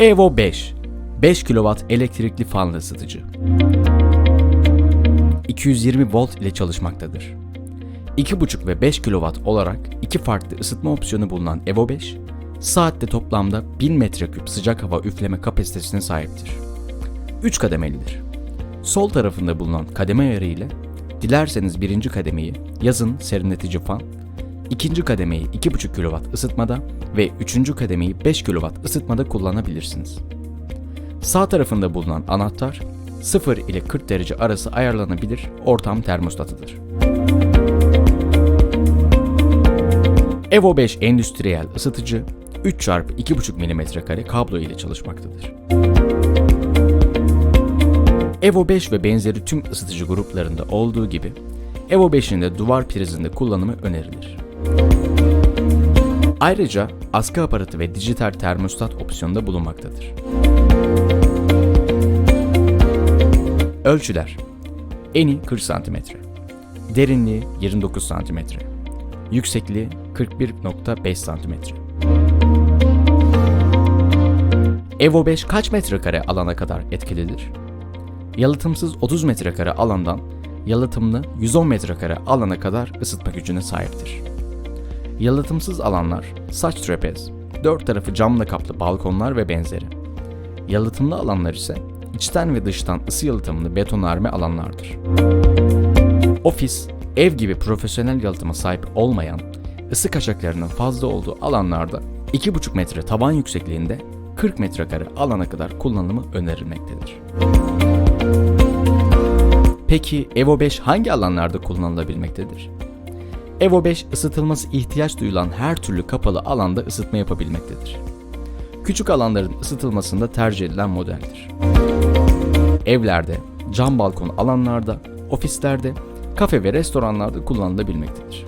Evo 5 5 kW elektrikli fanlı ısıtıcı. 220 volt ile çalışmaktadır. 2,5 ve 5 kW olarak iki farklı ısıtma opsiyonu bulunan Evo 5, saatte toplamda 1000 metreküp sıcak hava üfleme kapasitesine sahiptir. 3 kademelidir. Sol tarafında bulunan kademe ayarı ile dilerseniz birinci kademeyi yazın serinletici fan, ikinci kademeyi 2,5 kW ısıtmada ve üçüncü kademeyi 5 kW ısıtmada kullanabilirsiniz. Sağ tarafında bulunan anahtar 0 ile 40 derece arası ayarlanabilir ortam termostatıdır. Evo 5 endüstriyel ısıtıcı 3x2,5 mm kare kablo ile çalışmaktadır. Evo 5 ve benzeri tüm ısıtıcı gruplarında olduğu gibi Evo 5'in de duvar prizinde kullanımı önerilir. Ayrıca askı aparatı ve dijital termostat opsiyonu da bulunmaktadır. Ölçüler Eni 40 cm Derinliği 29 cm Yüksekliği 41.5 cm Evo 5 kaç metrekare alana kadar etkilidir? Yalıtımsız 30 metrekare alandan yalıtımlı 110 metrekare alana kadar ısıtma gücüne sahiptir. Yalıtımsız alanlar saç trapez, dört tarafı camla kaplı balkonlar ve benzeri. Yalıtımlı alanlar ise içten ve dıştan ısı yalıtımlı betonarme alanlardır. Ofis, ev gibi profesyonel yalıtıma sahip olmayan, ısı kaçaklarının fazla olduğu alanlarda 2,5 metre tavan yüksekliğinde 40 metrekare alana kadar kullanımı önerilmektedir. Peki Evo 5 hangi alanlarda kullanılabilmektedir? Evo 5 ısıtılması ihtiyaç duyulan her türlü kapalı alanda ısıtma yapabilmektedir. Küçük alanların ısıtılmasında tercih edilen modeldir. Evlerde, cam balkon alanlarda, ofislerde, kafe ve restoranlarda kullanılabilmektedir.